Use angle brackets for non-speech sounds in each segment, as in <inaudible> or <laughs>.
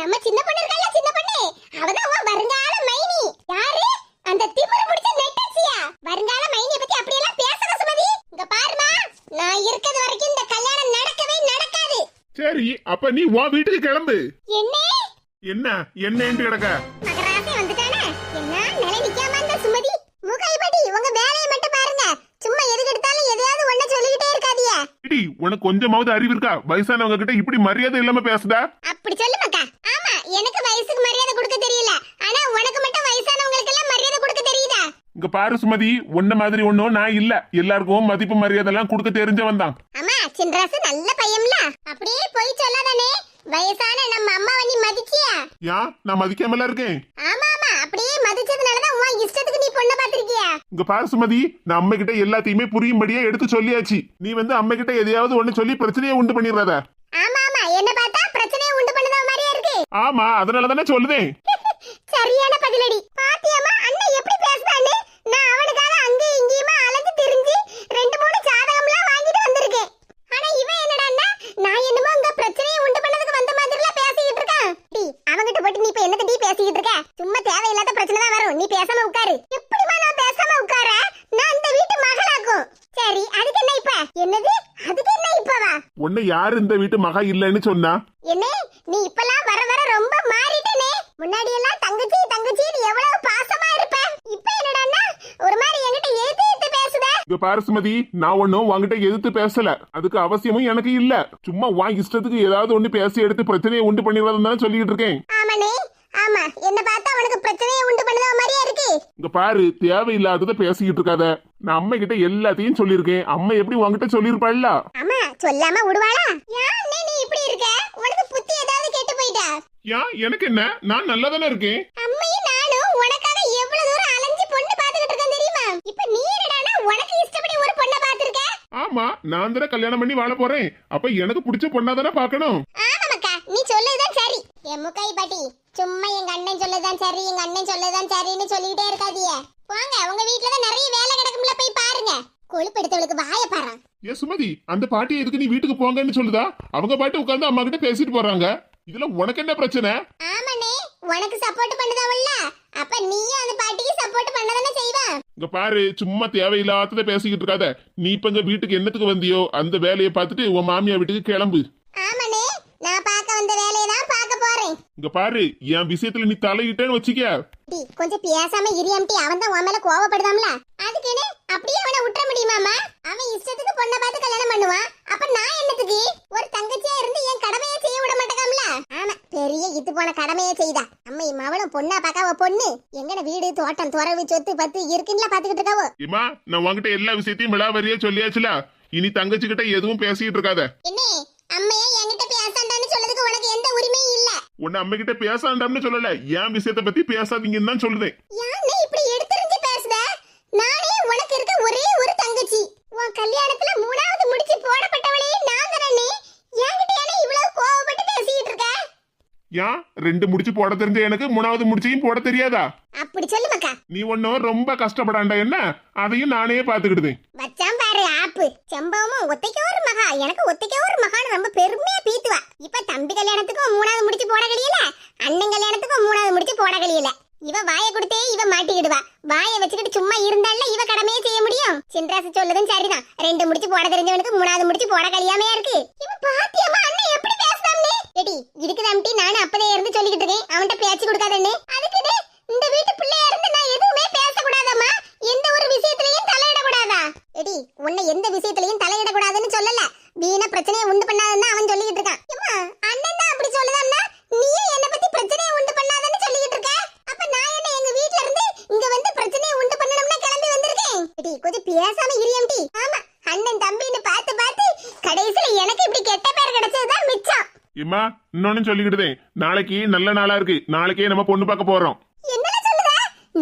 நம்ம சின்ன பொண்ணு இருக்கல சின்ன பொண்ணு? அவதான் உன் வருங்கால மைனி. யாரு? அந்த திமிரு பிடிச்ச நெட்டச்சியா? வருங்கால மைனிய பத்தி அப்படியெல்லாம் பேசாத சுமதி. இங்க பாருமா நான் இருக்கிறது வரைக்கும் இந்த கல்யாணம் நடக்கவே நடக்காது. சரி அப்ப நீ உன் வீட்டுக்கு கிளம்பு. என்ன? என்ன? என்னன்ட்டு கிடக்க? இடி உனக்கு கொஞ்சமாவது அறிவு இருக்கா? வயசானவங்க கிட்ட இப்படி மரியாதை இல்லாம பேசுதா? அப்படி சொல்லு மக்கா. ஆமா எனக்கு வயசுக்கு மரியாதை கொடுக்க தெரியல. ஆனா உனக்கு மட்டும் வயசானவங்களுக்கு எல்லாம் மரியாதை கொடுக்க தெரியுதா? இங்க பாரு சுமதி உன்ன மாதிரி ஒண்ணும் நான் இல்ல. எல்லாருக்கும் மதிப்பு மரியாதை எல்லாம் கொடுக்க தெரிஞ்சவன் தான் அம்மா சின்ராசு நல்ல பையன்ல. அப்படியே போய் சொல்லாதானே? வயசான நம்ம அம்மாவை நீ மதிச்சியா? ஏன் நான் மதிக்காமல இருக்கேன். ஆமா ஆமா அப்படியே மதிச்சதுனாலதான் உன் இஷ்டத்துக்கு நீ பொண்ணை பாத்திருக்கியா இங்க பாரு சுமதி நான் அம்மா கிட்ட எல்லாத்தையுமே புரியும்படியா எடுத்து சொல்லியாச்சு. நீ வந்து அம்மா கிட்ட எதையாவது ஒண்ணு சொல்லி பிரச்சனையை உண்டு பண்ணிடுறத. ஆமா ஆமா என்ன பார்த்தா பிரச்சனையை உண்டு பண்ணதா மாதிரியா இருக்கு. ஆமா அதனால தானே சொல்லுதேன். <laughs> சரியான பதிலடி. பாத்தியாமா அண்ணன் எப்படி பேசுறான்னு நான் அவனுக்காக அங்க இங்கேயுமா அலைஞ்சு திரிஞ்சு ரெண்டு மூணு சாதகம்லாம் வாங்கிட்டு வந்திருக்கேன் ஆனா இவன் என்னடான்னா நான் என்னமோ அங்க பிரச்சனையை உண்டு பண்ணதுக்கு வந்த மாதிரிலாம் பேசிக்கிட்டு அவங்கிட்ட போட்டு நீ இப்ப என்னத்த டீ பேசிக்கிட்டு இருக்க? சும்மா தேவையில்லாத பிரச்சனை தான் வரும். நீ பேசாம உட்காரு. எப்படிமா நான் பேசாம உட்கார? நான் இந்த வீட்டு மகளாக்கும். சரி அதுக்கு என்ன இப்ப? என்னது? அதுக்கு என்ன இப்பவா? உன்னை யாரு இந்த வீட்டு மகா இல்லைன்னு சொன்னா என்ன நீ இப்பலாம் வர வர ரொம்ப மாறிட்டனே முன்னாடி எல்லாம் தங்கச்சி தங்கச்சின்னு எவ்வளவு பாசமா இருப்ப இப்ப என்னடான்னா ஒரு மாதிரி என்கிட்ட எதிர்த்து எதிர்த்து பேசுத இங்க பாரு சுமதி நான் ஒன்னும் உன்கிட்ட எதிர்த்து பேசல. அதுக்கு அவசியமும் எனக்கு இல்ல. சும்மா உன் இஷ்டத்துக்கு ஏதாவது ஒண்ணு பேசி எடுத்து பிரச்சனையை உண்டு பண்ணிடுறதுன்னு தானே சொல்லிட்டு இருக்கேன். ஆமாண்ணே ஆமா. என்ன பார்த்தா உனக்கு பிரச்சனையை உண்டு பண்ணத மாதிரியா இருக்கு. இங்க பாரு தேவையில்லாதத பேசிக்கிட்டு இருக்காத. நான் அம்மா கிட்ட எல்லாத்தையும் சொல்லியிருக்கேன். அம்மா எப்படி உன்கிட்ட சொல்லியிருப்பாள்ல? ஆமா சொல்லாம விடுவாளா? ஏன் நீ இப்படி இருக்க? உனக்கு புத்தி ஏதாவது கெட்டு போயிட்டா? ஏன் எனக்கு என்ன? நான் நல்லா தானே இருக்கேன். அம்மையும் நானும் உனக்காக எவ்வளவு தூரம் அலைஞ்சு பொண்ணு பாத்துக்கிட்டு இருக்கேன் தெரியுமா? இப்ப நீ உனக்கு இஷ்டப்படி ஒரு பொண்ணை பாத்திருக்க ஆமா நான் தானே கல்யாணம் பண்ணி வாழ போறேன். அப்ப எனக்கு பிடிச்ச பொண்ணா தானே பாக்கணும் ஆமாக்கா நீ சொல்லுதான் சரி. என் முக்கை பாட்டி சும்மா எங்க அண்ணன் சொல்லதான் சரி எங்க அண்ணன் சொல்லதான் சரின்னு சொல்லிக்கிட்டே இருக்காதீங்க. போங்க உங்க வீட்ல தான் நிறைய வேலை கிடக்கும்ல போய் பாருங்க. கொழுப்பெடுத்தவளுக்கு வாய பாரு ஏ சுமதி அந்த பாட்டி எதுக்கு நீ வீட்டுக்கு போங்கன்னு சொல்லுதா? அவங்க பாட்டு உட்கார்ந்து அம்மா கிட்ட பேசிட்டு போறாங்க. இதுல உனக்கு என்ன பிரச்சனை? ஆமாண்ணே உனக்கு சப்போர்ட் பண்ணுதாவல்ல. அப்ப நீயும் அந்த பாட்டிக்கு சப்போர்ட் பண்ணதானே செய்வா. இங்க பாரு சும்மா தேவையில்லாதத பேசிக்கிட்டு இருக்காத. நீ இப்ப இங்க வீட்டுக்கு என்னத்துக்கு வந்தியோ அந்த வேலையை பார்த்துட்டு உன் மாமியா வீட்டுக்கு கிளம்பு. ஆமாண்ணே நான் பார்க்க வந்த வேலையை தான் பார்க்க போறேன். இங்க பாரு என் விஷயத்துல நீ தலையிட்டேன்னு வச்சுக்க. கொஞ்சம் பேசாம இரியாம்டி அவன் தான் உன் மேல கோவப்படுதாம்ல. அதுக்குன்னு அப்படியே அவனை விட்டுற முடியுமாமா அவன் இஷ்டத்துக்கு பொண்ணை பார்த்து கல்யாணம் பண்ணுவான். அப்ப நான் என்னத்துக்கு? ஒரு தங்கச்சியா இருந்து என் கடமையை செய்ய விட மாட்டேங்காம்ல ஆமா பெரிய இது போன கடமையை செய்தா. அம்மை மவளும் பொண்ணா பார்க்காவ பொண்ணு. எங்கட வீடு தோட்டம் துறவு சொத்து பத்து இருக்குன்னு பாத்துக்கிட்டு இருக்காவோ? ஏமா நான் உன்கிட்ட எல்லா விஷயத்தையும் விளாவரியா சொல்லியாச்சுல? இனி தங்கச்சி கிட்ட எதுவும் பேசிக்கிட்டு இருக்காத. என்ன அம்மையே என்கிட்ட பேசாண்டான்னு சொல்லதுக்கு உனக்கு எந்த உரிமையும் இல்ல. உன்னை அம்மா கிட்ட பேசாண்டாம்னு சொல்லல. என் விஷயத்தை பத்தி பேசாதீங்கன்னு தான் சொல்லுதேன். இப்படி எடுத்துரிஞ்சு பேசுத நானே உனக்கு இருக்க ஒரே ஒரு தங்கச்சி. உன் கல்யாணத்துல மூணாவது முடிச்சு போடப்பட்டவளே நான் தானே. என்கிட்ட ஏனே இவ்வளவு கோவப்பட்டு பேசிட்டு இருக்க? ஏன்? ரெண்டு முடிச்சு போட தெரிஞ்ச எனக்கு மூணாவது முடிச்சையும் போட தெரியாதா? அப்படி சொல்லு மக்கா. நீ ஒன்னும் ரொம்ப கஷ்டப்படாண்டா என்ன? அதையும் நானே பாத்துக்கிடுதேன் வச்சான் பாரு ஆப்பு. செம்பவமும் ஒத்தைக்க ஒரு மகா. எனக்கு ஒத்தைக்க ஒரு மகான்னு ரொம்ப பெருமையா பீத்துவா. இப்ப தம்பி கல்யாணத்துக்கும் மூணாவது முடிச்சு போட கழியல அண்ணன் கல்யாணத்துக்கும் மூணாவது முடிச்சு போட கழியல இவ வாய கொடுத்தே இவ மாட்டிக்கிடுவா. வாய வச்சுக்கிட்டு சும்மா இருந்தால இவ கடமையே செய்ய முடியும்? சின்ராசு சொல்லதும் சரிதான். ரெண்டு முடிச்சு போட தெரிஞ்சவனுக்கு மூணாவது முடிச்சு போட கழியாமையா இருக்கு. இவ பாத்தியம்மா அண்ணன் எப்படி பேசுதாம்னே? எடி இதுக்கு தம்பி நானும் அப்பதே இருந்து சொல்லிக்கிட்டு இருக்கேன். அவன்கிட்ட பேச்சு கொடுக்காதண்ணே அதுக்குன்னு இந்த வீட்டு பிள்ளையா இருந்து நான் எதுவுமே பேசக்கூடாதம்மா எந்த ஒரு விஷயத்திலையும் தலையிடக்கூடாதா எடி உன்னை எந்த விஷயத்திலையும் தலையிடக்கூடாதுன்னு சொல்லல வீண பிரச்சனையை உண்டு பண்ணாதன்னு அவன் சொல்லிக்கிட்டு இருக்கான் ஏம்மா, அண்ணன் தான் அப்படி சொல்லுதான்னா நீயும் என்ன பத்தி பிரச்சனையை உண்டு பண்ணாதன்னு சொல்லிக்கிட்டு இருக்க அப்ப நான் என்ன எங்க வீட்ல இருந்து இங்க வந்து பிரச்சனையை உண்டு பண்ணணும்னு கிளம்பி வந்திருக்கேன் எடி கொஞ்சம் பேசாம இரியம் டி ஆமா அண்ணன் தம்பின்னு பார்த்து பார்த்து கடைசியில எனக்கு இப்படி கெட்ட பேர் கிடைச்சதுதான் மிச்சம் இம்மா இன்னொன்னு சொல்லிக்கிட்டுதேன் நாளைக்கு நல்ல நாளா இருக்கு. நாளைக்கே நம்ம பொண்ணு பார்க்க போறோம்.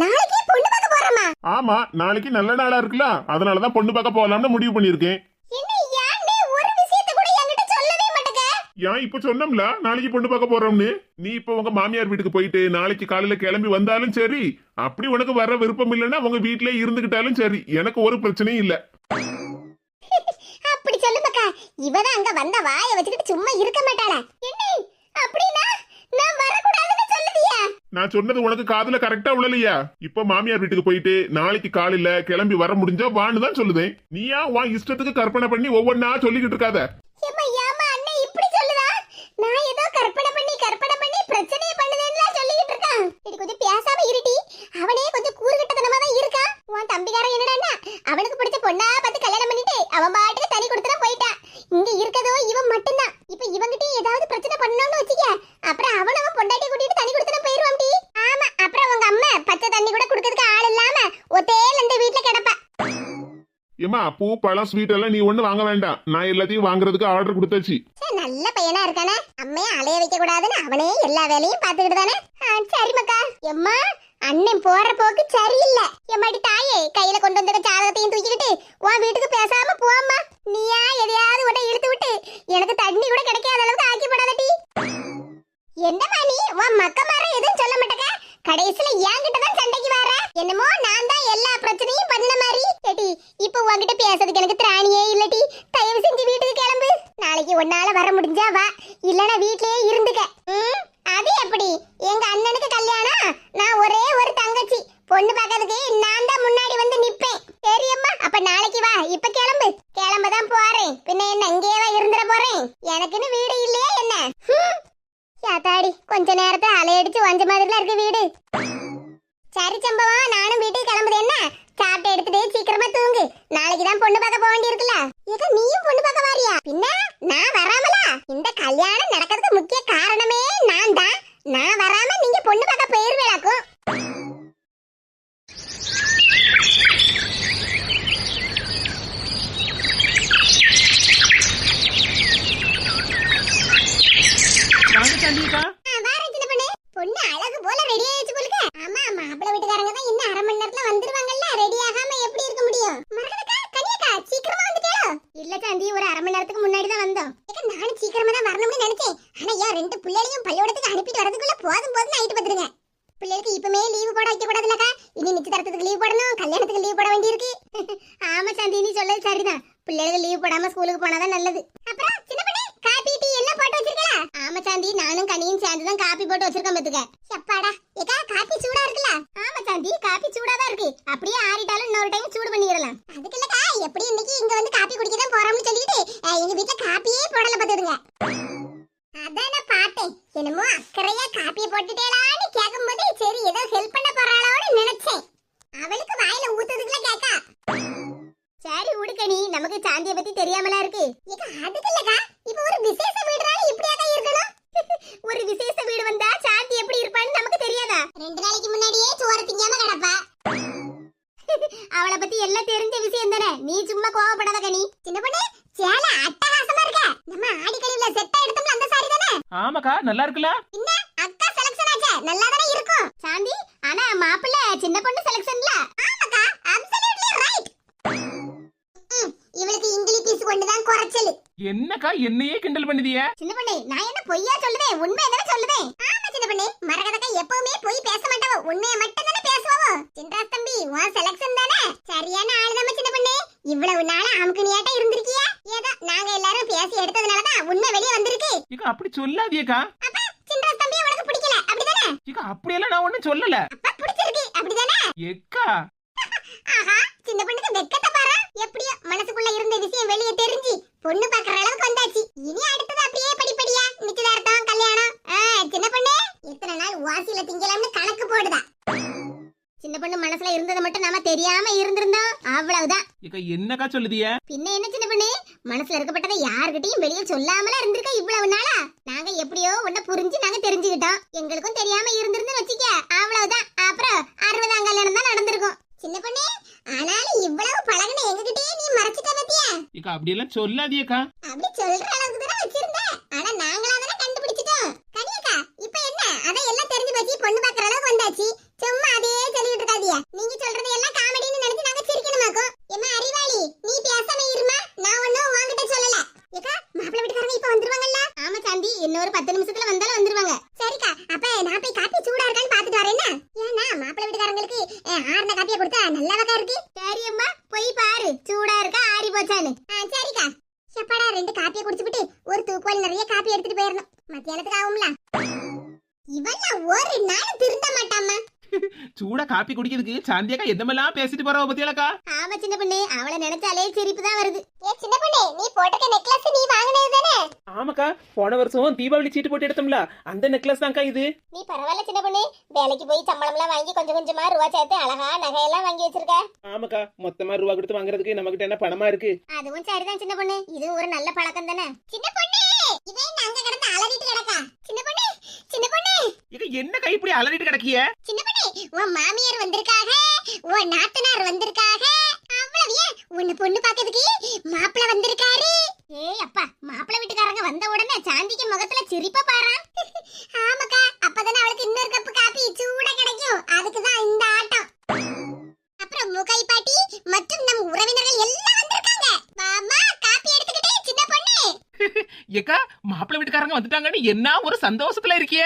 நாளைக்கே பொண்ணு பார்க்க போறோமா? ஆமா நாளைக்கு நல்ல நாளா இருக்குல்ல. அதனாலதான் பொண்ணு பார்க்க போகலாம்னு முடிவு பண்ணிருக்கேன் ஏன் இப்ப சொன்னோம்ல? நாளைக்கு பொண்ணு பார்க்க போறோம்னு. நீ இப்ப உங்க மாமியார் வீட்டுக்கு போயிட்டு நாளைக்கு காலையில கிளம்பி வந்தாலும் சரி அப்படி உனக்கு வர விருப்பம் இல்லைன்னா உங்க வீட்லயே இருந்துகிட்டாலும் சரி. எனக்கு ஒரு பிரச்சனையும் இல்ல. இவதான் அங்க வந்த வாயை வச்சுக்கிட்டு சும்மா இருக்க மாட்டாளா. என்ன? அப்படின்னா நான் வர நான் சொன்னது உனக்கு காதுல கரெக்டா உள்ளலையா இப்ப மாமியார் வீட்டுக்கு போயிட்டு நாளைக்கு காலையில கிளம்பி வர முடிஞ்சா வான்னு தான் சொல்லுதேன். நீயா உன் இஷ்டத்துக்கு கற்பனை பண்ணி ஒவ்வொன்னா சொல்லிக்கிட்டு இருக்காத. ஏம்மா ஏம்மா அண்ணன் இப்படி சொல்லுதா? நான் ஏதோ கற்பனை பண்ணி கற்பனை பண்ணி பிரச்சனையை பண்ணுதேன்னு சொல்லிக்கிட்டு இருக்கான். இது கொஞ்சம் பேசாம இருட்டி அவனே கொஞ்சம் கூறுகிட்டதனமா தான் இருக்கான். உன் தம்பிக்காரன் என்னடான்னா அவனுக்கு பிடிச்ச பொண்ணா பார்த்து கல்யாணம் பண்ணிட்டு அவன் பாட்டுக்கு தனி கொடுத்துட்டு போயிட்டான் இங்க இருக்கதோ இவன் மட்டும்தான் இப்ப இவங்கிட்டயும் ஏதாவது பிரச்சனை பண்ணணும்னு வச்சுக்க அப்புறம் அவன் அவன் பொண்டாட்டி கூட்டிட்டு தனி கொடுத்துட்டு போயிருவான் டி ஆமா அப்புறம் உங்க அம்மா பச்சை தண்ணி கூட குடுக்கறதுக்கு ஆள் இல்லாம ஒத்தேல இந்த வீட்ல கிடப்பா ஏமா பூ பழம் ஸ்வீட் எல்லாம் நீ ஒண்ணு வாங்க வேண்டாம். நான் எல்லாத்தையும் வாங்குறதுக்கு ஆர்டர் கொடுத்தாச்சு. நல்ல பையனா இருக்கானே. அம்மையை அலைய வைக்க கூடாதுன்னு அவனே எல்லா வேலையும் பாத்துக்கிட்டு தானே? சரி மக்கா. எம்மா அண்ணன் போற போக்கு சரியில்லை. எம்மாடி தாயே கையில கொண்டு வந்த சாதகத்தையும் தூக்கிக்கிட்டு உன் வீட்டுக்கு பேசாம போம்மா நீயா எதையாவது உடனே இழுத்து விட்டு எனக்கு தண்ணி கூட கிடைக்காத அளவுக்கு ஆக்கி போடாதடி என்னம்மா நீ உன் மக்க மாற எதுவும் சொல்ல மாட்டேங்க கடைசியில என்கிட்ட தான் சண்டைக்கு வர என்னமோ நான் தான் எல்லா பிரச்சனையும் பண்ண மாதிரி ஏடி இப்போ உன்கிட்ட பேசுறதுக்கு எனக்கு திராணியே இல்லடி தயவு செஞ்சு வீட்டுக்கு கிளம்பு நாளைக்கு உன்னால வர முடிஞ்சா வா இல்லனா வீட்லயே இருந்துக்க ம், அது எப்படி எங்க அண்ணனுக்கு கல்யாணம். நான் ஒரே ஒரு தங்கச்சி. பொண்ணு பார்க்கறதுக்கு நான் தான் முன்னாடி வந்து நிப்பேன். சரியம்மா அப்ப நாளைக்கு வா. இப்ப கிளம்பு. கிளம்ப தான் போறேன். பின்ன என்ன இங்கேயே இருந்துட போறேன்? எனக்குன்னு வீடு இல்லையே என்ன? யாத்தாடி கொஞ்ச நேரத்தை அலையடிச்சு வஞ்ச மாதிரிலாம் இருக்கு வீடு. சரி சம்பவம் நானும் வீட்டுக்கு கிளம்புது என்ன? சாப்பிட்டு எடுத்துட்டு சீக்கிரமா தூங்கு. நாளைக்கு தான் பொண்ணு பார்க்க போக வேண்டியிருக்குல்ல. ஏதோ நீயும் பொண்ணு பார்க்க வாரியா? பின்ன நான் வராமலா? இந்த கல்யாணம் நடக்க முக்கிய காரணமே நான் தான் நான் வராம நீங்க பொண்ணு பார்க்க போயிருவேலாக்கும் வாங்க சந்திரிக்கா வாரேன் சின்ன பொண்ணு பொண்ணு அழகு போல ரெடி ஆயிடுச்சு போலுக்கு ஆமா மாப்பிள்ளை வீட்டுக்காரங்க தான் இன்னும் அரை மணி நேரத்துல வந்துருவாங்கல்ல ரெடி ஆகாம எப்படி இருக்க முடியும் மரகதக்கா கனியக்கா சீக்கிரமா வந்துட்டேளோ இல்ல ஒரு அரை மணி நேரத்துக்கு முன்னாடி தான் வந்தோம். நானும் சீக்கிரமா தான் வரணும்னு நினைச்சேன். ஆனா ஏன் ரெண்டு பிள்ளைகளையும் பள்ளிக்கூடத்துக்கு அனுப்பிட்டு வரதுக்குள்ள போதும் போதும் ஆயிட்டு பாத்துருங்க. பிள்ளைகளுக்கு இப்பமே லீவு போட வைக்க கூடாதுலக்கா இனி நிச்சயதார்த்தத்துக்கு லீவ் போடணும் கல்யாணத்துக்கு லீவ் போட வேண்டியிருக்கு. <laughs> ஆமா சந்தி நீ சொல்லது சரிதான். பிள்ளைகளுக்கு லீவ் போடாம ஸ்கூலுக்கு போனாதான் நல்லது. அப்புறம் சின்ன பண்ணி காபி டீ எல்லாம் போட்டு வச்சிருக்கல? ஆமா சாந்தி நானும் கனியும் சேர்ந்து தான் காபி போட்டு வச்சிருக்கோம் பத்துக்க. எப்பாடா ஏக்கா காபி சூடா இருக்குல்ல? ஆமா சாந்தி காபி சூடா தான் இருக்கு. அப்படியே ஆறிட்டாலும் இன்னொரு டைம் சூடு பண்ணிடலாம். அதுக்கு அவளை பத்தி எல்லாம் தெரிஞ்ச விஷயம் தானே? நீ சும்மா கோவப்படாத கனி. சின்ன பொண்ணு சேல அட்டகாசமா இருக்க. நம்ம ஆடி கழிவுல செட்டா எடுத்தோம்ல அந்த சாரி தானே? ஆமாக்கா நல்லா இருக்குல்ல? என்ன அக்கா செலக்ஷன் ஆச்சே. நல்லா தானே இருக்கும். சாந்தி ஆனா மாப்பிள்ளை சின்ன பொண்ணு செலக்ஷன்ல ஆமாக்கா அப்சல்யூட்லி ரைட் இவளுக்கு இங்கிலீஷ் பீஸ் கொண்டு தான் குறைச்சல். என்னக்கா என்னையே கிண்டல் பண்ணுதிய சின்ன பொண்ணு நான் என்ன பொய்யா சொல்லுதேன் உண்மையை தானே சொல்லுதேன் ஆமா சின்ன பொண்ணு. மரகதக்கா எப்பவுமே பொய் பேச மாட்டாவோ. உண்மையை மட்டும் தானே பேசுவாவோ சின்ராஸ் தம்பி உன் செலக்ஷன் தானே சரியான ஆளு தான் சின்ன பொண்ணு இவ்வளவு நாள் அமுக்குனியாட்ட இருந்திருக்கியா ஏதோ நாங்க எல்லாரும் பேசி எடுத்ததுனால தான் உண்மை வெளியே வந்திருக்கு ஏக்கா அப்படி சொல்லாதியக்கா ஏக்கா. அப்படியெல்லாம் நான் ஒண்ணும் சொல்லல. ஆஹா சின்ன பொண்ணுக்கு வெக்கத்தை பாரு. எப்படியோ மனசுக்குள்ள இருந்த விஷயம் வெளியே தெரிஞ்சு பொண்ணு பாக்குற அளவுக்கு வந்தாச்சு. இனி அடுத்தது அப்படியே படிப்படியா. நிச்சயதார்த்தம் கல்யாணம். சின்ன பொண்ணு எத்தனை நாள் வாசியில திங்கலாம்னு கணக்கு போடுதா. பொண்ணு மனசுல இருந்தது மட்டும் நாம தெரியாம இருந்திருந்தோம் அவ்வளவுதான். ஏக்கா என்னக்கா சொல்லுதிய பின்ன என்ன சின்ன பொண்ணு? மனசுல இருக்கப்பட்டதை யார்கிட்டயும் வெளியே சொல்லாமல இருந்திருக்க இவ்வளவு நாளா? நாங்க எப்படியோ உன்ன புரிஞ்சு நாங்க தெரிஞ்சுக்கிட்டோம். எங்களுக்கும் தெரியாம இருந்திருந்து வச்சுக்க அவ்வளவுதான். அப்புறம் அறுபதாம் கல்யாணம் தான் நடந்திருக்கும். சின்ன பொண்ணு ஆனாலும் இவ்வளவு பழகுன எங்ககிட்டயே நீ மறைச்சிட்ட பத்தியா? ஏக்கா அப்படியெல்லாம் சொல்லாதியக்கா அப்படி சொல்ற அளவுக்கு தானே வச்சிருந்த. ஆனா நாங்களா தானே கண்டுபிடிச்சிட்டோம் கனியக்கா இப்ப என்ன அதான் எல்லாம் தெரிஞ்சு போச்சு பொண்ணு பாக்குற அளவுக்கு வந்தாச்சு சும்மா அதே சொல்லிட்டு இருக்காதியா நீங்க சொல்றது எல்லாம் காமெடின்னு நினைச்சு நாங்க சிரிக்கணுமாக்கும் எம்மா அறிவாளி நீ பேசாம இருமா நான் ஒண்ணும் உன்கிட்ட சொல்லல ஏக்கா மாப்பிள்ளை வீட்டுக்காரங்க இப்ப வந்துருவாங்கல்ல ஆமா சாந்தி இன்னொரு பத்து நிமிஷத்துல வந்தாலும் வந்துருவாங்க சரிக்கா அப்ப நான் போய் காப்பி சூடா இருக்கான்னு பாத்துட்டு வரேன் என்ன? ஏன்னா மாப்பிள்ளை வீட்டுக்காரங்களுக்கு அஹ், ஆறுன காப்பியை கொடுத்தா நல்லாவக்கா இருக்கு சரி அம்மா போய் பாரு சூடா இருக்கா ஆறி போச்சான்னு. சரிக்கா. எப்படா ரெண்டு காப்பியை குடிச்சுட்டு ஒரு தூக்குவல் நிறைய காப்பி எடுத்துட்டு போயிடணும் மத்தியானத்துக்கு ஆகும்ல. இவெல்லாம் ஒரு நாள் திருந்த மாட்டாமா சூடா காப்பி குடிக்கிறதுக்கு சாந்தியக்கா எதமெல்லாம் பேசிட்டு போறவ பத்தியாலக்கா? ஆமா சின்ன பொண்ணு. அவளை நினைச்சாலே சிரிப்பு தான் வருது. ஏ சின்ன பொண்ணு நீ போட்டிருக்க நெக்லஸ் நீ வாங்கினது தானே? ஆமாக்கா போன வருஷம் தீபாவளி சீட்டு போட்டு எடுத்தோம்ல அந்த நெக்லஸ் தான்க்கா இது. நீ பரவாயில்ல சின்ன பொண்ணு. வேலைக்கு போய் சம்பளம்லாம் வாங்கி கொஞ்சம் கொஞ்சமா ரூபா சேர்த்து அழகா நகையெல்லாம் வாங்கி வச்சிருக்க. ஆமாக்கா மொத்தமா ரூபா கொடுத்து வாங்குறதுக்கு நம்ம கிட்ட என்ன பணமா இருக்கு? அதுவும் சரிதான் சின்ன பொண்ணு. இது ஒரு நல்ல பழக்கம் தானே. சின்ன பொண்ணு இதே நாங்க கிடந்து அலறிட்டு கிடக்கா. சின்ன பொண்ணு சின்ன பொண்ணு. இது என்ன கை இப்படி அலறிட்டு கிடக்கிய? சின்ன பொண்ணு உன் மாமியார் வந்திருக்காக உன் நாத்தனார் வந்திருக்காக. அவ்வளவு ஏன்? உன்னை பொண்ணு பாக்கிறதுக்கு மாப்பிள்ள வந்திருக்காரு. ஏய் அப்பா மாப்பிள்ள வீட்டுக்காரங்க வந்த உடனே சாந்திக்கு முகத்துல சிரிப்பா பாரா. <laughs> ஆமாக்கா அப்பதானே அவளுக்கு இன்னொரு கப்பு காபி சூடா கிடைக்கும். அதுக்கு தான் இந்த ஆட்டம். அப்புறம் முகை பாட்டி மற்றும் நம் உறவினர்கள் எல்லாம் வந்திருக்காங்க. மாமா காபி எடுத்துக்கிட்டே சின்ன பொண்ணு. <laughs> ஏக்கா மாப்பிள்ளை வீட்டுக்காரங்க வந்துட்டாங்கன்னு என்ன ஒரு சந்தோஷத்துல இருக்கிய?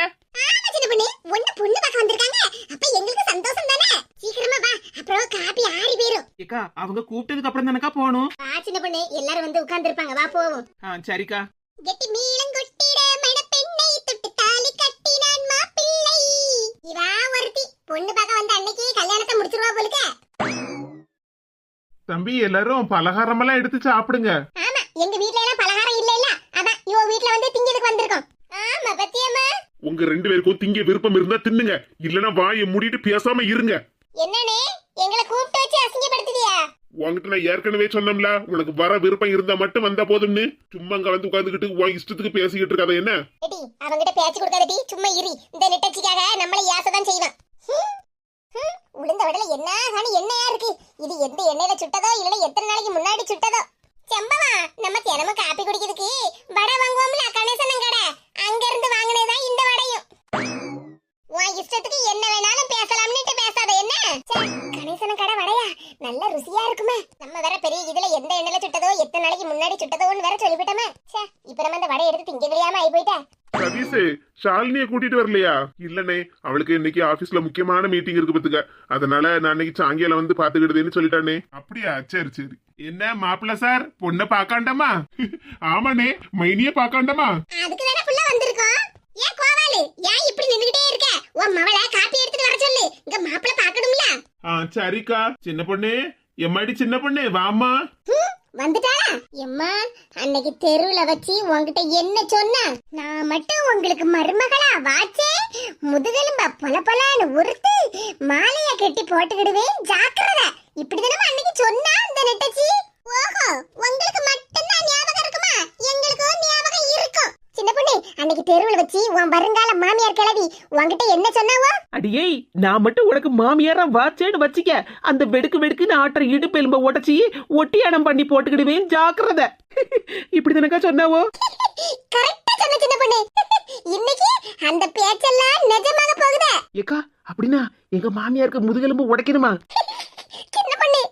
பொண்ணு ஒண்ணு பொண்ணு பார்க்க வந்திருக்காங்க. அப்ப எங்களுக்கு சந்தோஷம் தானே? சீக்கிரமா வா. அப்புறம் காபி ஆறி போயிரும். ஏக்கா அவங்க கூப்பிட்டதுக்கு அப்புறம் தானக்கா போகணும்? வா சின்ன பொண்ணு. எல்லாரும் வந்து உட்கார்ந்திருப்பாங்க. வா போவோம். ஆ சரிக்கா. கெட்டி மீளம் கொட்டிட மணப்பெண்ணை தொட்டு தாலி கட்டினான் மாப்பிள்ளை. இவா ஒருத்தி. பொண்ணு பார்க்க வந்த அன்னைக்கு கல்யாணத்தை முடிச்சிருவா போலுக்க. தம்பி எல்லாரும் பலகாரமெல்லாம் எடுத்து சாப்பிடுங்க. ஆமா எங்க வீட்ல எல்லாம் பலகாரம் இல்ல இல்ல அதான் இவ வீட்ல வந்து திங்கிறதுக்கு வந்திருக்கோம். ஆமா பத்தியம்மா. உங்க ரெண்டு பேருக்கும் திங்க விருப்பம் இருந்தா தின்னுங்க. இல்லனா வாயை மூடிட்டு பேசாம இருங்க. என்னனே எங்களை கூப்பிட்டு வச்சு அசிங்கப்படுத்துதியா உன்கிட்ட நான் ஏற்கனவே சொன்னோம்ல உனக்கு வர விருப்பம் இருந்தா மட்டும் வந்தா போதும்னு. சும்மா அங்க வந்து உட்காந்துக்கிட்டு உன் இஷ்டத்துக்கு பேசிக்கிட்டு இருக்காத என்ன? ஏடி அவங்கிட்ட பேச்சு கொடுக்காதடி சும்மா இரி. இந்த நெட்டச்சிக்காக நம்மளை யாசதான் செய்வான். உளுந்த வடல என்ன காணி எண்ணெயா இருக்கு? இது எந்த எண்ணெயில சுட்டதோ இல்ல எத்தனை நாளைக்கு முன்னாடி சுட்டதோ? செம்பவா நம்ம தினமும் காப்பி குடிக்கிறதுக்கு வடை வாங்குவோம்ல கணேசன் கடை. அங்க இருந்து வாங்கினதுதான் இந்த வடையும். உன் இஷ்டத்துக்கு என்ன வேணாலும் பேசலாம்னுட்டு பேசாத என்ன? கணேசன கடை வடையா? நல்ல ருசியா இருக்குமே. நம்ம வேற பெரிய இதுல எந்த எண்ணெயில சுட்டதோ எத்தனை நாளைக்கு முன்னாடி சுட்டதோன்னு வேற சொல்லிவிட்டோமே. இப்ப நம்ம இந்த வடை எடுத்து திங்க தெரியாம ஆயி போயிட்டா ஷாலினிய கூட்டிட்டு வரலையா? இல்லனே அவளுக்கு இன்னைக்கு ஆபீஸ்ல முக்கியமான மீட்டிங் இருக்கு பத்துக்க அதனால நான் இன்னைக்கு சாயங்காலம் வந்து பாத்துக்கிடுதேன்னு சொல்லிட்டானே. அப்படியா? சரி சரி. என்ன மாப்பிள்ள சார்? பொண்ணை பாக்காண்டாமா ஆமாண்ணே மைனிய பாக்காண்டாமா அதுக்கு தானே புள்ள வந்திருக்கோம். ஏன் கோவாலு? ஏன் இப்படி நின்னுகிட்டே இருக்க? உன் மவளை காப்பி எடுத்துட்டு வர சொல்லு. இங்க மாப்பிள்ள பாக்கணும்ல ஆ சரிக்கா. சின்ன பொண்ணு எம்மாடி சின்ன பொண்ணு வாமா வந்துட்டாளா? எம்மா அன்னைக்கு தெருவுல வச்சு உன்கிட்ட என்ன சொன்ன? நான் மட்டும் உங்களுக்கு மருமகளா வாச்சே? முதுகெலும்ப பொல பொலன்னு உருத்தி மாலைய கட்டி போட்டுக்கிடுவேன் ஜாக்கிரதை. இப்படிதானே அன்னைக்கு சொன்னா இந்த நெட்டச்சி? ஓஹோ உங்களுக்கு மட்டும்தான் ஞாபகம் இருக்குமா? எங்களுக்கும் ஞாபகம் இருக்கும். சின்ன பொண்ணு அன்னைக்கு தெருவுல வச்சு உன் வருங்கால மாமியார் கிளவி உன்கிட்ட என்ன சொன்னாவோ? அடியே நான் மட்டும் உனக்கு மாமியாரா வாச்சேன்னு வச்சிக்க. அந்த வெடுக்கு வெடுக்குன்னு ஆட்டுற இடுப்பு எலும்ப உடச்சி ஒட்டியானம் பண்ணி போட்டுக்கிடுவேன் ஜாக்கிரதை. <laughs> இப்படி தானக்கா சொன்னாவோ? <laughs> கரெக்டா சொன்ன சின்ன பொண்ணு. <laughs> இன்னைக்கு அந்த பேச்செல்லாம் நிஜமாக போகுதே. ஏக்கா அப்படின்னா எங்க மாமியாருக்கு முதுகெலும்பு உடைக்கணுமா? சின்ன பொண்ணு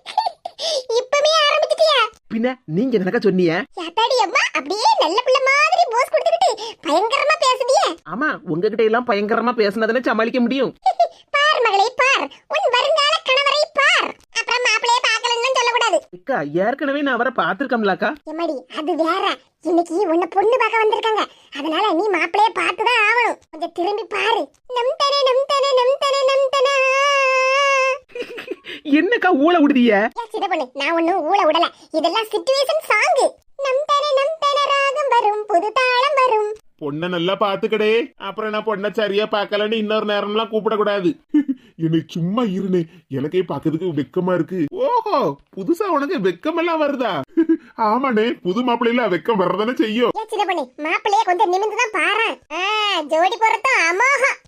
இப்பவே ஆரம்பிச்சிட்டியா? பின்ன நீங்க என்னக்கா சொன்னீங்க? யாத்தாடி அம்மா அப்படியே நல்ல பிள்ளை மாதிரி போஸ் கொடுத்துக்கிட்டு பயங்கரமா பேசுதியே ஆமா உங்ககிட்ட எல்லாம் பயங்கரமா பேசினதானே சமாளிக்க முடியும். <laughs> பார் மகளே பார். உன் வருங்கால கணவரை பார். அப்புறம் மாப்பிளைய பார்க்கலன்னு சொல்லக்கூடாது. அக்கா ஏற்கனவே நான் அவரை பார்த்திருக்கோம்லக்கா எம்மாடி அது வேற. இன்னைக்கு உன்னை பொண்ணு பார்க்க வந்திருக்காங்க. அதனால நீ மாப்பிளைய பார்த்து தான் ஆகணும். கொஞ்சம் திரும்பி பாரு. நம் தன நம் தன நம் தன நம் தன. என்னக்கா ஊழ விடுதிய? சின்ன பொண்ணு நான் ஒண்ணும் ஊழ விடல. இதெல்லாம் சிச்சுவேஷன் சாங் நம் தன நம் தன ராகம் வரும் புது தாளம் வரும். பொண்ணை நல்லா பாத்துக்கடே அப்புறம் நான் பொண்ணை சரியா பார்க்கலன்னு இன்னொரு நேரம்லாம் கூப்பிடக்கூடாது. என்னை சும்மா இருனே. எனக்கே பார்க்கறதுக்கு வெக்கமா இருக்கு. ஓஹோ புதுசா உனக்கு வெக்கமெல்லாம் வருதா? ஆமாண்ணே புது மாப்பிள்ளைல வெக்கம் வரதானே செய்யும். சின்ன பொண்ணு மாப்பிள்ளைய கொஞ்சம் நிமிந்து தான் பாரு ஜோடி பொருத்தம் அமோகம்.